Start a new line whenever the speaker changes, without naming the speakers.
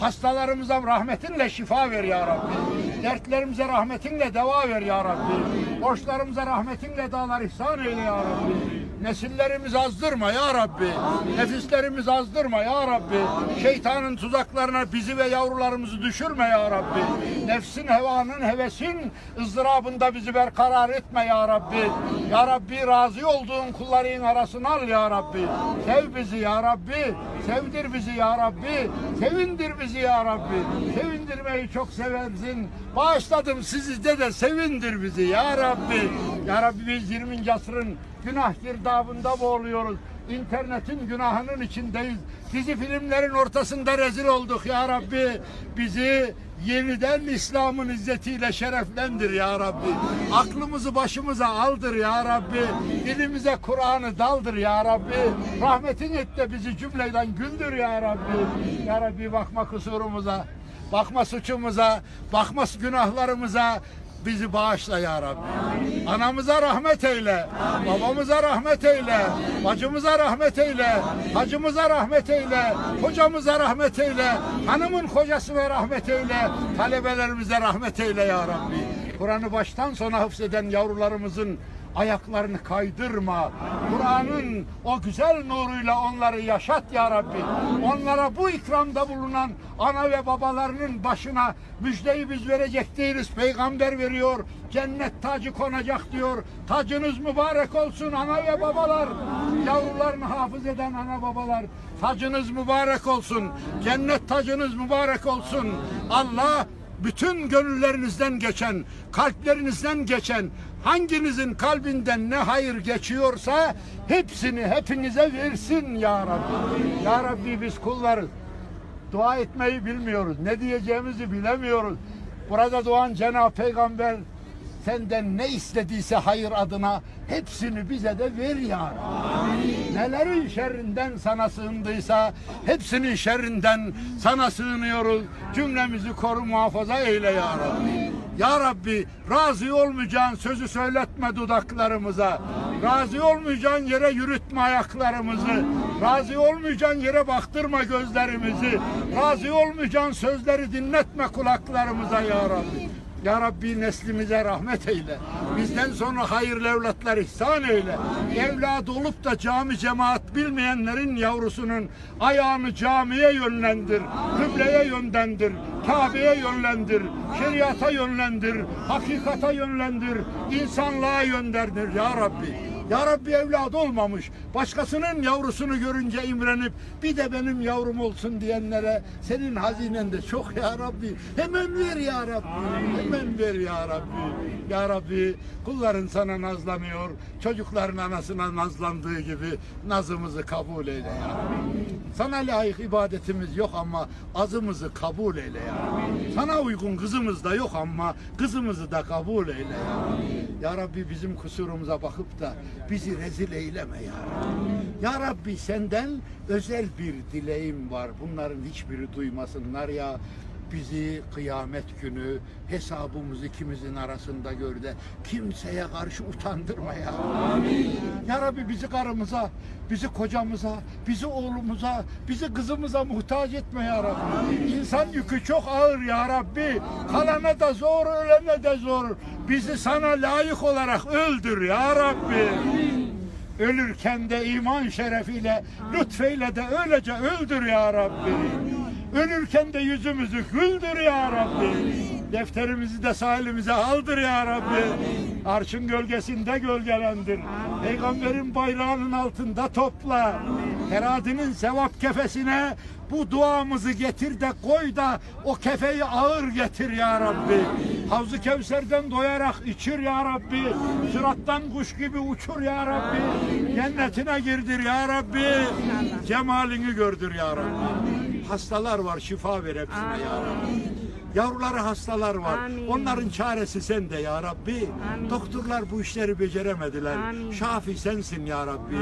Hastalarımıza rahmetinle şifa ver ya Rabbi. Dertlerimize rahmetinle deva ver ya Rabbi. Borçlarımıza rahmetinle dağlar ihsan eyle ya Rabbi. Nesillerimizi azdırma ya Rabbi. Nefislerimizi azdırma ya Rabbi. Şeytanın tuzaklarına bizi ve yavrularımızı düşürme ya Rabbi. Nefsin, hevanın, hevesin ızdırabında bizi berkarar etme ya Rabbi. Ya Rabbi razı olduğun kulların arasına al ya Rabbi. Sev bizi ya Rabbi. Sevdir bizi ya Rabbi. Sevindir bizi ya Rabbi. Sevindirmeyi çok seversin. Bağışladım sizi de de sevindir bizi ya Rabbi. Ya Rabbi biz 20. asrın günah girdabında boğuluyoruz. İnternetin günahının içindeyiz. Dizi filmlerin ortasında rezil olduk ya Rabbi. Bizi yeniden İslam'ın izzetiyle şereflendir ya Rabbi. Aklımızı başımıza aldır ya Rabbi. Dilimize Kur'an'ı daldır ya Rabbi. Rahmetin et de bizi cümleden güldür ya Rabbi. Ya Rabbi bakma kusurumuza, bakma suçumuza, bakma günahlarımıza, bizi bağışla ya Rabbi. Anamıza rahmet eyle. Babamıza rahmet eyle. Bacımıza rahmet eyle. Hacımıza rahmet eyle. Hocamıza rahmet eyle. Hanımın kocasına rahmet eyle. Talebelerimize rahmet eyle ya Rabbi. Kur'an'ı baştan sona hıfzeden yavrularımızın ayaklarını kaydırma. Kur'an'ın o güzel nuruyla onları yaşat ya Rabbi. Onlara bu ikramda bulunan ana ve babalarının başına müjdeyi biz verecek değiliz. Peygamber veriyor. Cennet tacı konacak diyor. Tacınız mübarek olsun ana ve babalar. Yavrularını hafız eden ana babalar. Tacınız mübarek olsun. Cennet tacınız mübarek olsun. Allah bütün gönüllerinizden geçen, kalplerinizden geçen, hanginizin kalbinden ne hayır geçiyorsa hepsini hepinize versin ya Rabbi. Ya Rabbi biz kullarız. Dua etmeyi bilmiyoruz. Ne diyeceğimizi bilemiyoruz. Burada doğan Cenab-ı Peygamber senden ne istediyse hayır adına hepsini bize de ver ya Rabbi. Nelerin şerrinden sana sığındıysa hepsinin şerrinden sana sığınıyoruz. Cümlemizi koru muhafaza eyle ya Rabbi. Ya Rabbi razı olmayacağın sözü söyletme dudaklarımıza. Razı olmayacağın yere yürütme ayaklarımızı. Razı olmayacağın yere baktırma gözlerimizi. Razı olmayacağın sözleri dinletme kulaklarımıza ya Rabbi. Ya Rabbi neslimize rahmet eyle. Bizden sonra hayırlı evlatlar ihsan eyle. Evladı olup da cami cemaat bilmeyenlerin yavrusunun ayağını camiye yönlendir. Kıbleye yönlendir. Kabe'ye yönlendir. Şeriata yönlendir. Hakikata yönlendir. insanlığa yönlendir ya Rabbi. Ya Rabbi evladı olmamış. Başkasının yavrusunu görünce imrenip bir de benim yavrum olsun diyenlere senin hazinen de çok ya Rabbi. Hemen ver ya Rabbi. Hemen ver ya Rabbi. Ya Rabbi kulların sana nazlanıyor. Çocukların anasına nazlandığı gibi nazımızı kabul eyle ya Rabbi. Sana layık ibadetimiz yok ama azımızı kabul eyle ya. Sana uygun kızımız da yok ama kızımızı da kabul eyle ya. Ya Rabbi bizim kusurumuza bakıp da bizi rezil eyleme ya. Ya Rabbi senden özel bir dileğim var. Bunların hiçbiri duymasınlar ya. Bizi kıyamet günü hesabımız ikimizin arasında gör de kimseye karşı utandırma ya. Ya Rabbi bizi karımıza, bizi kocamıza, bizi oğlumuza, bizi kızımıza muhtaç etme ya Rabbi. İnsan yükü çok ağır ya Rabbi. Kalana da zor, ölene de zor. Bizi sana layık olarak öldür ya Rabbi. Ölürken de iman şerefiyle, lütfeyle de öylece öldür ya Rabbi. Ölürken de yüzümüzü güldür ya Rabbi. Defterimizi de sahilimize aldır ya Rabbi. Arşın gölgesinde gölgelendir. Peygamberin bayrağının altında topla. Heradinin sevap kefesine bu duamızı getir de koy da o kefeyi ağır getir ya Rabbi. Havzu Kevser'den doyarak içir ya Rabbi. Sırattan kuş gibi uçur ya Rabbi. Cennetine girdir ya Rabbi. Cemalini gördür ya Rabbi. Hastalar var şifa ver hepsine ya Rabbi. Yavruları hastalar var.
Amin.
Onların çaresi sende ya Rabbi.
Amin.
Doktorlar bu işleri beceremediler.
Amin.
Şafi sensin ya Rabbi.